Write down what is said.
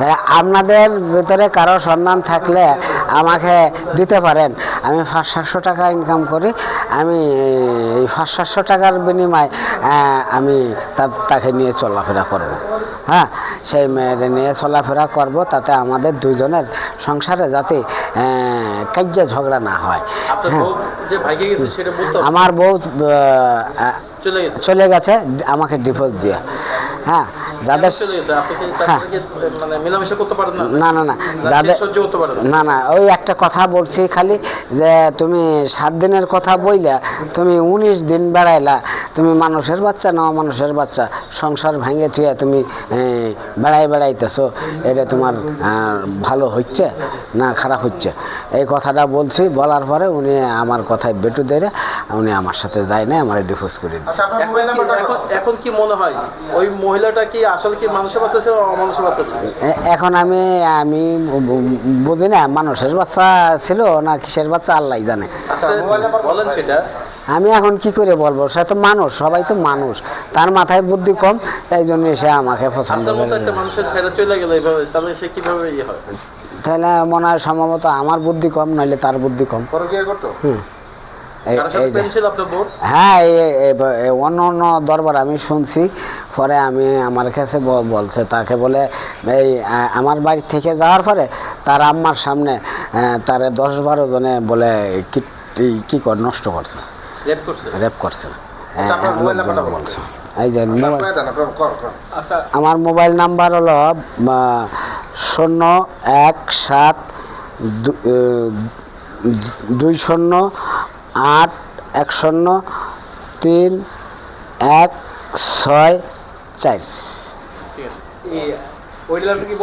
হ্যাঁ, আপনাদের ভিতরে কারও সন্ধান থাকলে আমাকে দিতে পারেন। আমি পাঁচ সাতশো টাকা ইনকাম করি। আমি এই পাঁচ সাতশো টাকার বিনিময়ে আমি তাকে নিয়ে চলাফেরা করব। হ্যাঁ সেই মেয়ের নিয়ে চলাফেরা করব তাতে আমাদের দুজনের সংসারে যাতে কার্য ঝগড়া না হয়। হ্যাঁ। আমার বউ চলে গেছে। চলে গেছে আমাকে ডিভোর্স দিয়ে। হ্যাঁ যাদের হ্যাঁ। মানে না? না না যাদের না। না ওই একটা কথা বলছি খালি যে তুমি সাত দিনের কথা বইলা তুমি উনিশ দিন বেড়াইলা তুমি মানুষের বাচ্চা না মানুষের বাচ্চা সংসার ভেঙে থুয়ে তুমি বেড়াই বেড়াইতেছো এটা তোমার ভালো হচ্ছে না খারাপ হচ্ছে? এই কথাটা বলছি বলার পরে উনি আমার কথায় বেটু দেরে উনি আমার সাথে যায় না আমার ডিভোর্স করে দিচ্ছে এখন কি- এখন- এখন কি মনে হয়? ওই মহিলাটা কি আসলে কি মানুষের বাচ্চা ছিল অমানুষের বাচ্চা ছিল? এখন আমি আমি বুঝি না মানুষের বাচ্চা ছিল না কিসের বাচ্চা আল্লাহ জানে। আচ্ছা বলেন সেটা। আমি এখন কি করে বলব সে তো মানুষ সবাই তো মানুষ। তার মাথায় বুদ্ধি কম এই জন্য সে আমাকে পছন্দ করে তাহলে ইয়ে তাহলে মনে হয় সম্ভবত আমার বুদ্ধি কম নইলে তার বুদ্ধি কম। পরকিয়া হ্যাঁ অন্য অন্য দরবার আমি শুনছি। পরে আমি আমার কাছে বলছে তাকে বলে এই আমার বাড়ি থেকে যাওয়ার পরে তার আম্মার সামনে তারে দশ বারো জনে বলে কি কি কর নষ্ট করছে। রেপ করছে? রেপ করছে। আচ্ছা, বলুন। বলছে। এই যে কর আচ্ছা। আমার মোবাইল নাম্বার হলো শূন্য এক সাত দু- দুই শূন্য আট এক শূন্য তিন এক ছয় চার।